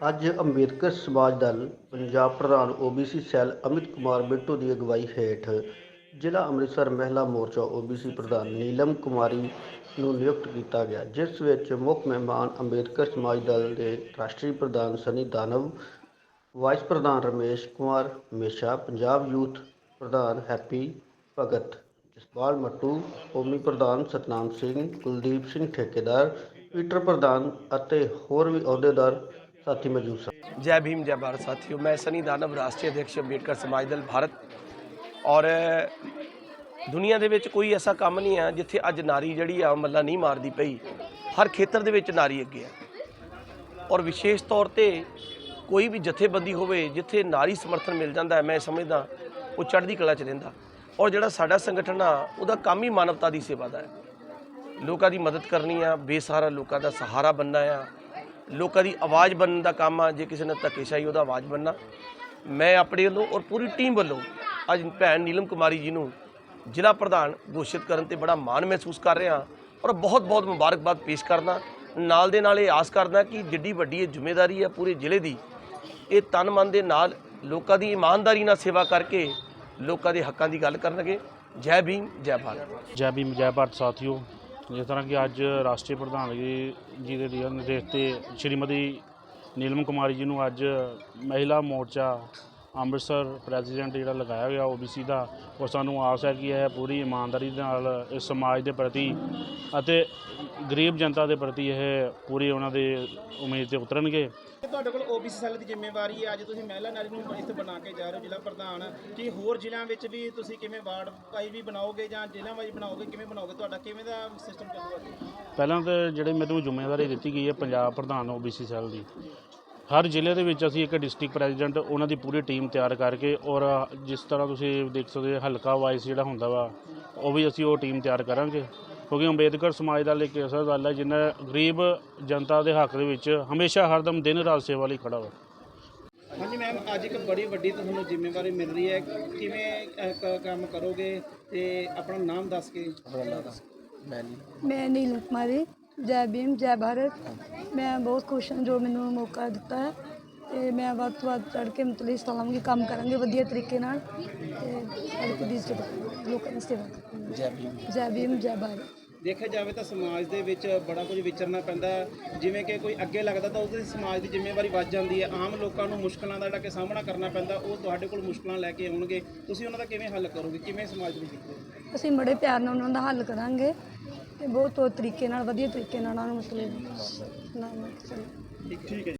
ਅੱਜ ਅੰਬੇਦਕਰ ਸਮਾਜ ਦਲ ਪੰਜਾਬ ਪ੍ਰਧਾਨ ਓਬੀਸੀ ਸੈੱਲ ਅਮਿਤ ਕੁਮਾਰ ਬਿੱਟੂ ਦੀ ਅਗਵਾਈ ਹੇਠ ਜ਼ਿਲ੍ਹਾ ਅੰਮ੍ਰਿਤਸਰ ਮਹਿਲਾ ਮੋਰਚਾ ਓਬੀਸੀ ਪ੍ਰਧਾਨ ਨੀਲਮ ਕੁਮਾਰੀ ਨੂੰ ਨਿਯੁਕਤ ਕੀਤਾ ਗਿਆ, ਜਿਸ ਵਿੱਚ ਮੁੱਖ ਮਹਿਮਾਨ ਅੰਬੇਦਕਰ ਸਮਾਜ ਦਲ ਦੇ ਰਾਸ਼ਟਰੀ ਪ੍ਰਧਾਨ ਸਨੀ ਦਾਨਵ, ਵਾਈਸ ਪ੍ਰਧਾਨ ਰਮੇਸ਼ ਕੁਮਾਰ ਮੇਸ਼ਾ, ਪੰਜਾਬ ਯੂਥ ਪ੍ਰਧਾਨ ਹੈਪੀ ਭਗਤ, ਜਸਪਾਲ ਮੱਟੂ, ਕੌਮੀ ਪ੍ਰਧਾਨ ਸਤਨਾਮ ਸਿੰਘ, ਕੁਲਦੀਪ ਸਿੰਘ ਠੇਕੇਦਾਰ, ਪੀਟਰ ਪ੍ਰਧਾਨ ਅਤੇ ਹੋਰ ਵੀ ਅਹੁਦੇਦਾਰ ਸਾਥੀ ਮੌਜੂਦ ਸਨ ਜੈ ਭੀਮ ਜੈ ਭਾਰਤ ਸਾਥੀਓ ਮੈਂ ਸਨੀ ਦਾਨਵ ਰਾਸ਼ਟਰੀ ਅਧਿਕਸ਼ ਅੰਬੇਡਕਰ ਸਮਾਜ ਦਲ ਭਾਰਤ ਔਰ ਦੁਨੀਆ ਦੇ ਵਿੱਚ ਕੋਈ ਐਸਾ ਕੰਮ ਨਹੀਂ ਆ ਜਿੱਥੇ ਅੱਜ ਨਾਰੀ ਜਿਹੜੀ ਆ ਮੱਲਾ ਨਹੀਂ ਮਾਰਦੀ ਪਈ ਹਰ ਖੇਤਰ ਦੇ ਵਿੱਚ ਨਾਰੀ ਅੱਗੇ ਆ ਔਰ ਵਿਸ਼ੇਸ਼ ਤੌਰ ਤੇ ਕੋਈ ਵੀ ਜਥੇਬੰਦੀ ਹੋਵੇ ਜਿੱਥੇ ਨਾਰੀ ਸਮਰਥਨ ਮਿਲ ਜਾਂਦਾ ਮੈਂ ਸਮਝਦਾ ਉਹ ਚੜ੍ਹਦੀ ਕਲਾ ਚ ਰਹਿੰਦਾ ਔਰ ਜਿਹੜਾ ਸਾਡਾ ਸੰਗਠਨ ਆ ਉਹਦਾ ਕੰਮ ਹੀ ਮਾਨਵਤਾ ਦੀ ਸੇਵਾ ਦਾ ਹੈ ਲੋਕਾਂ ਦੀ ਮਦਦ ਕਰਨੀ ਆ ਬੇਸਹਾਰਾ ਲੋਕਾਂ ਦਾ ਸਹਾਰਾ ਬੰਨਣਾ ਆ ਲੋਕਾਂ ਦੀ ਆਵਾਜ਼ ਬਣਨ ਦਾ ਕੰਮ ਆ, ਜੇ ਕਿਸੇ ਨੇ ਧੱਕੇਸ਼ਾਹੀ, ਉਹਦਾ ਆਵਾਜ਼ ਬਣਨਾ। ਮੈਂ ਆਪਣੇ ਵੱਲੋਂ ਔਰ ਪੂਰੀ ਟੀਮ ਵੱਲੋਂ ਅੱਜ ਭੈਣ ਨੀਲਮ ਕੁਮਾਰੀ ਜੀ ਨੂੰ ਜ਼ਿਲ੍ਹਾ ਪ੍ਰਧਾਨ ਘੋਸ਼ਿਤ ਕਰਨ ਤੇ ਬੜਾ ਮਾਣ ਮਹਿਸੂਸ ਕਰ ਰਿਹਾ ਔਰ ਬਹੁਤ ਬਹੁਤ ਮੁਬਾਰਕਬਾਦ ਪੇਸ਼ ਕਰਦਾ। ਨਾਲ ਦੇ ਨਾਲ ਇਹ ਆਸ ਕਰਦਾ ਕਿ ਜਿੱਡੀ ਵੱਡੀ ਇਹ ਜ਼ਿੰਮੇਵਾਰੀ ਹੈ ਪੂਰੇ ਜ਼ਿਲ੍ਹੇ ਦੀ, ਇਹ ਤਨ ਮਨ ਦੇ ਨਾਲ ਲੋਕਾਂ ਦੀ ਇਮਾਨਦਾਰੀ ਨਾਲ ਸੇਵਾ ਕਰਕੇ ਲੋਕਾਂ ਦੇ ਹੱਕਾਂ ਦੀ ਗੱਲ ਕਰਨਗੇ। ਜੈ ਭੀਮ, ਜੈ ਭਾਰਤ। ਜੈ ਭੀਮ, ਜੈ ਭਾਰਤ, ਸਾਥੀਓ। ਜਿਸ ਤਰ੍ਹਾਂ ਕਿ ਅੱਜ ਰਾਸ਼ਟਰੀ ਪ੍ਰਧਾਨ ਜੀ ਜੀ ਦੇ ਦਿਸ਼ਾ ਨਿਰਦੇਸ਼ ਤੇ ਸ਼੍ਰੀਮਤੀ ਨੀਲਮ ਕੁਮਾਰੀ ਜੀ ਨੂੰ ਅੱਜ ਮਹਿਲਾ ਮੋਰਚਾ ਅੰਮ੍ਰਿਤਸਰ ਪ੍ਰੈਜ਼ੀਡੈਂਟ ਜਿਹੜਾ ਲਗਾਇਆ ਗਿਆ ਓਬੀਸੀ ਦਾ ਉਹ ਸਾਨੂੰ ਆਸ ਹੈ ਕਿ ਇਹ ਪੂਰੀ ਇਮਾਨਦਾਰੀ ਦੇ ਨਾਲ ਇਸ ਸਮਾਜ ਦੇ ਪ੍ਰਤੀ ਅਤੇ ਗਰੀਬ ਜਨਤਾ ਦੇ ਪ੍ਰਤੀ ਇਹ ਪੂਰੀ ਉਹਨਾਂ ਦੇ ਉਮੀਦ ਤੇ ਉਤਰਨਗੇ। ਤੁਹਾਡੇ ਕੋਲ ਓਬੀਸੀ ਸੈੱਲ ਦੀ ਜ਼ਿੰਮੇਵਾਰੀ ਹੈ। ਅੱਜ ਤੁਸੀਂ ਮਹਿਲਾ ਨਾਰੀ ਨੂੰ ਇੱਥੇ ਬਣਾ ਕੇ ਜਾ ਰਹੇ ਹੋ ਜ਼ਿਲ੍ਹਾ ਪ੍ਰਧਾਨ। ਕੀ ਹੋਰ ਜ਼ਿਲ੍ਹਿਆਂ ਵਿੱਚ ਵੀ ਤੁਸੀਂ ਕਿਵੇਂ ਵਾਰਡ ਵਾਈਜ਼ ਵੀ ਬਣਾਓਗੇ ਜਾਂ ਜ਼ਿਲ੍ਹਾ ਵਾਈਜ਼ ਬਣਾਓਗੇ ਕਿਵੇਂ ਬਣਾਓਗੇ? ਤੁਹਾਡਾ ਕਿਵੇਂ ਦਾ ਸਿਸਟਮ ਚੱਲੂਗਾ? ਪਹਿਲਾਂ ਤਾਂ ਜਿਹੜੇ ਮੈਨੂੰ ਜ਼ਿੰਮੇਵਾਰੀ ਦਿੱਤੀ ਗਈ ਹੈ ਪੰਜਾਬ ਪ੍ਰਧਾਨ ਓਬੀਸੀ ਸੈੱਲ ਦੀ ਹਰ ਜ਼ਿਲ੍ਹੇ ਦੇ ਵਿੱਚ ਅਸੀਂ ਇੱਕ ਡਿਸਟ੍ਰਿਕਟ ਪ੍ਰੈਜ਼ੀਡੈਂਟ ਉਹਨਾਂ ਦੀ ਪੂਰੀ ਟੀਮ ਤਿਆਰ ਕਰਕੇ ਔਰ ਜਿਸ ਤਰ੍ਹਾਂ ਤੁਸੀਂ ਦੇਖ ਸਕਦੇ ਹੋ ਹਲਕਾ ਵਾਈਜ਼ ਜਿਹੜਾ ਹੁੰਦਾ ਵਾ ਉਹ ਵੀ ਅਸੀਂ ਉਹ ਟੀਮ ਤਿਆਰ ਕਰਾਂਗੇ। ਕਿਉਂਕਿ ਅੰਬੇਦਕਰ ਸਮਾਜ ਦਾ ਇੱਕ ਐਸਾ ਦਲ ਹੈ ਜਿਹਨੇ ਗਰੀਬ ਜਨਤਾ ਦੇ ਹੱਕ ਦੇ ਵਿੱਚ ਹਮੇਸ਼ਾ ਹਰਦਮ ਦਿਨ ਰਾਤ ਸੇਵਾ ਲਈ ਖੜਾ ਵਾ। ਹਾਂਜੀ ਮੈਮ ਅੱਜ ਇੱਕ ਬੜੀ ਵੱਡੀ ਤੁਹਾਨੂੰ ਜ਼ਿੰਮੇਵਾਰੀ ਮਿਲ ਰਹੀ ਹੈ। ਕਿਵੇਂ ਕੰਮ ਕਰੋਗੇ ਤੇ ਆਪਣਾ ਨਾਮ ਦੱਸ ਕੇ ਮੈਂ ਨੀਲਮ ਕੁਮਾਰੀ। ਜੈ ਭੀਮ ਜੈ ਭਾਰਤ। ਮੈਂ ਬਹੁਤ ਖੁਸ਼ ਹਾਂ ਜੋ ਮੈਨੂੰ ਮੌਕਾ ਦਿੱਤਾ ਹੈ ਤੇ ਮੈਂ ਵੱਧ ਤੋਂ ਵੱਧ ਚੜ੍ਹ ਕੇ ਮਤਲਬ ਇਸ ਤਰ੍ਹਾਂ ਕਿ ਕੰਮ ਕਰਾਂਗੇ ਵਧੀਆ ਤਰੀਕੇ ਨਾਲ ਤੇ ਹਲਕ ਦੀ ਸੇਵਾ ਲੋਕਾਂ ਦੀ ਸੇਵਾ ਕਰਾਂਗੇ। ਜੈ ਭੀਮ ਜੈ। ਭੀਮ ਜੈ ਭਾਰਤ। ਦੇਖਿਆ ਜਾਵੇ ਤਾਂ ਸਮਾਜ ਦੇ ਵਿੱਚ ਬੜਾ ਕੁਝ ਵਿਚਰਨਾ ਪੈਂਦਾ ਹੈ। ਜਿਵੇਂ ਕਿ ਕੋਈ ਅੱਗੇ ਲੱਗਦਾ ਤਾਂ ਉਹਦੀ ਸਮਾਜ ਦੀ ਜ਼ਿੰਮੇਵਾਰੀ ਵੱਧ ਜਾਂਦੀ ਹੈ। ਆਮ ਲੋਕਾਂ ਨੂੰ ਮੁਸ਼ਕਲਾਂ ਦਾ ਜਿਹੜਾ ਕਿ ਸਾਹਮਣਾ ਕਰਨਾ ਪੈਂਦਾ ਉਹ ਤੁਹਾਡੇ ਕੋਲ ਮੁਸ਼ਕਲਾਂ ਲੈ ਕੇ ਆਉਣਗੇ। ਤੁਸੀਂ ਉਹਨਾਂ ਦਾ ਕਿਵੇਂ ਹੱਲ ਕਰੋਗੇ? ਕਿਵੇਂ ਸਮਾਜ ਦੇਖਦੇ ਹੋ ਅਸੀਂ ਬੜੇ ਪਿਆਰ ਨਾਲ ਉਹਨਾਂ ਦਾ ਹੱਲ ਕਰਾਂਗੇ ਤੇ ਬਹੁਤ ਤਰੀਕੇ ਨਾਲ ਵਧੀਆ ਤਰੀਕੇ ਨਾਲ ਉਹਨਾਂ ਨੂੰ ਮਤਲਬ ਨਾ ਠੀਕ ਠੀਕ ਹੈ